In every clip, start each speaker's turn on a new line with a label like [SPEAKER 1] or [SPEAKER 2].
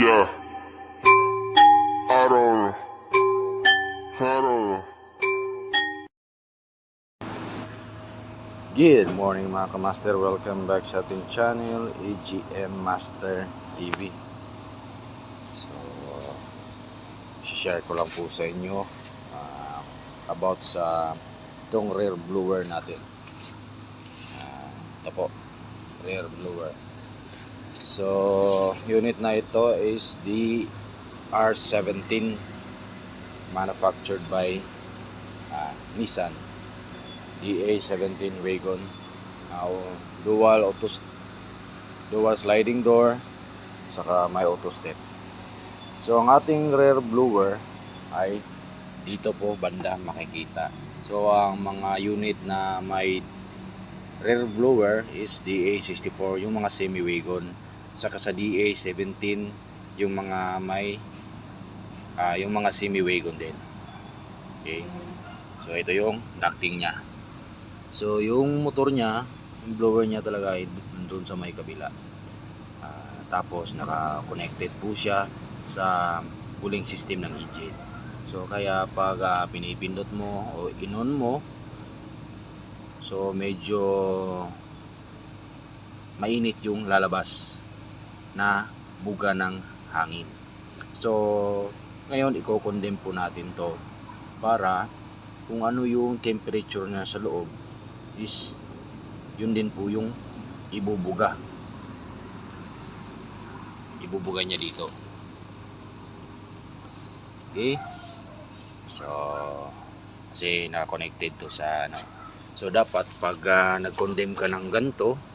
[SPEAKER 1] Yeah. I don't know. I don't know.
[SPEAKER 2] Good morning mga kamaster, welcome back sa ating channel AGM Master TV So, share ko lang po sa inyo ah, about sa itong rear blower natin Ah, Ito po, rear blower So, unit na ito is the R17 manufactured by ah, Nissan. DA17 wagon. Uh, dual auto dual sliding door saka may auto step. So ang ating rear blower ay dito po banda makikita. So ang mga unit na may rear blower is DA64 yung mga semi wagon saka sa DA17 yung mga may ah, yung mga semi wagon din okay so ito yung ducting niya So yung motor niya, yung blower niya talaga ay doon sa may kabila. Ah, tapos naka-connected po siya sa cooling system ng engine. So kaya pag ah, pinipindot mo o inon mo, so medyo mainit yung lalabas na buga ng hangin. So ngayon i-condemn po natin to para kung ano yung temperature na sa loob is yun din po yung ibubuga. Ibubuga niya dito. Okay? So kasi naka-connected to sa ano. So dapat pag ah, nag-condemn ka ng ganto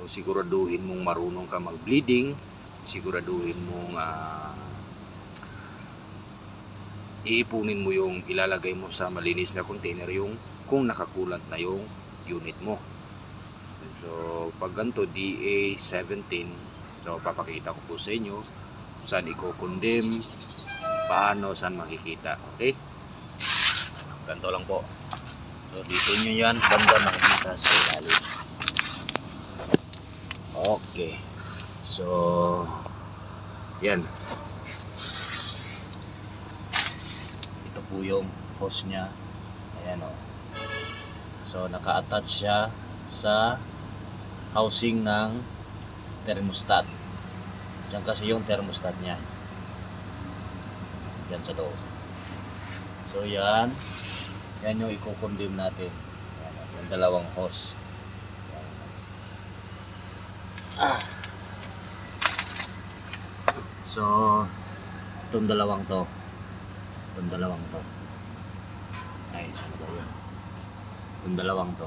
[SPEAKER 2] so, siguraduhin mong marunong ka mag-bleeding siguraduhin mong ah, iipunin mo yung ilalagay mo sa malinis na container yung kung nakakulant na yung unit mo. So, pag ganito, DA17, so papakita ko po sa inyo saan i-condemn, paano, saan makikita. Okay? Ganito lang po. So, dito nyo yan, banda makikita sa ilalim. Okay. So, yan. Ito po yung hose niya. Ayan o. So, naka-attach siya sa housing ng thermostat. Diyan kasi yung thermostat niya. Diyan sa loob. So, yan. Yan yung i-condemn natin. Yan, yung dalawang hose. Yan. Ah. So, itong dalawang to. Itong dalawang to. Ay, saan ba yun? Itong dalawang to.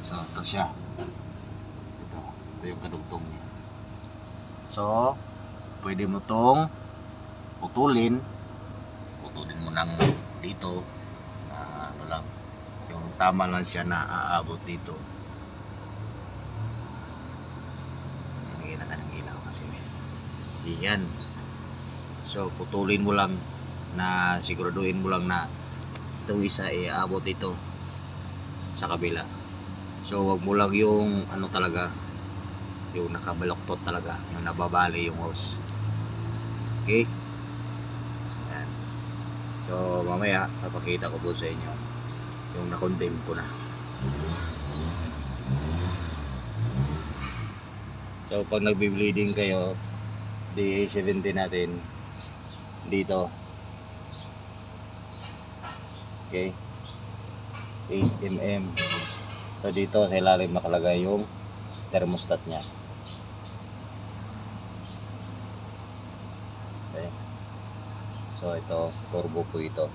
[SPEAKER 2] So, ito siya. Ito. Ito yung kadugtong niya. So, pwede mo tong putulin. Putulin mo ng dito. Ah, ano lang. Yung tama lang siya na aabot dito. Hinigin na ka ng ilaw kasi. Yan. So, putulin mo lang na siguraduhin mo lang na itong isa ay aabot ito sa kabila. So, wag mo lang yung ano talaga, yung nakabaloktot talaga, yung nababali yung hose. Okay? Yan. So, mamaya, papakita ko po sa inyo yung na-condemn ko na. So, pag nagbi-bleeding kayo, DA70 natin, dito. Okay? 8 mm. So dito sa ilalim nakalagay yung thermostat niya. Okay. So ito, turbo po ito.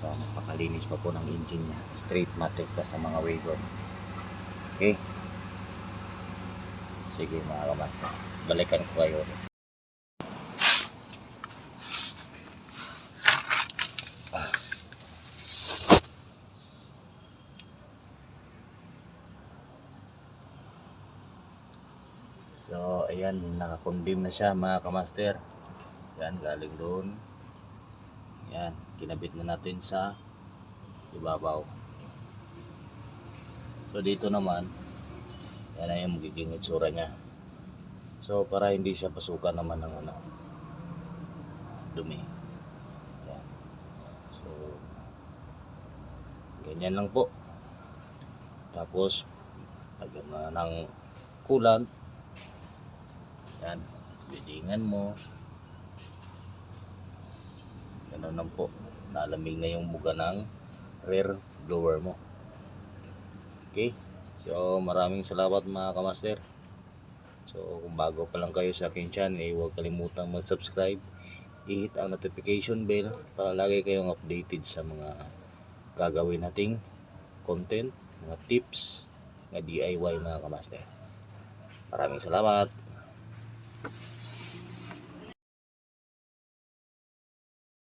[SPEAKER 2] So napakalinis pa po ng engine niya. Straight matic basta mga wagon. Okay? Sige mga kamaster. Balikan ko kayo. So, ayan, naka-condemn na siya mga kamaster. Yan, galing doon. Yan, kinabit na natin sa ibabaw. So dito naman, yan na yung magiging itsura niya. So para hindi siya pasukan naman ng ano, dumi. Yan. So, ganyan lang po. Tapos, lagyan mo ng coolant. Yan. Bidingan mo. Ganun lang po. Nalamig na yung buga ng rear blower mo. Okay? So, maraming salamat mga kamaster. So, kung bago pa lang kayo sa aking channel, eh, huwag kalimutang mag-subscribe. I-hit ang notification bell para lagi kayong updated sa mga gagawin nating content, mga tips, na DIY mga kamaster. Maraming salamat.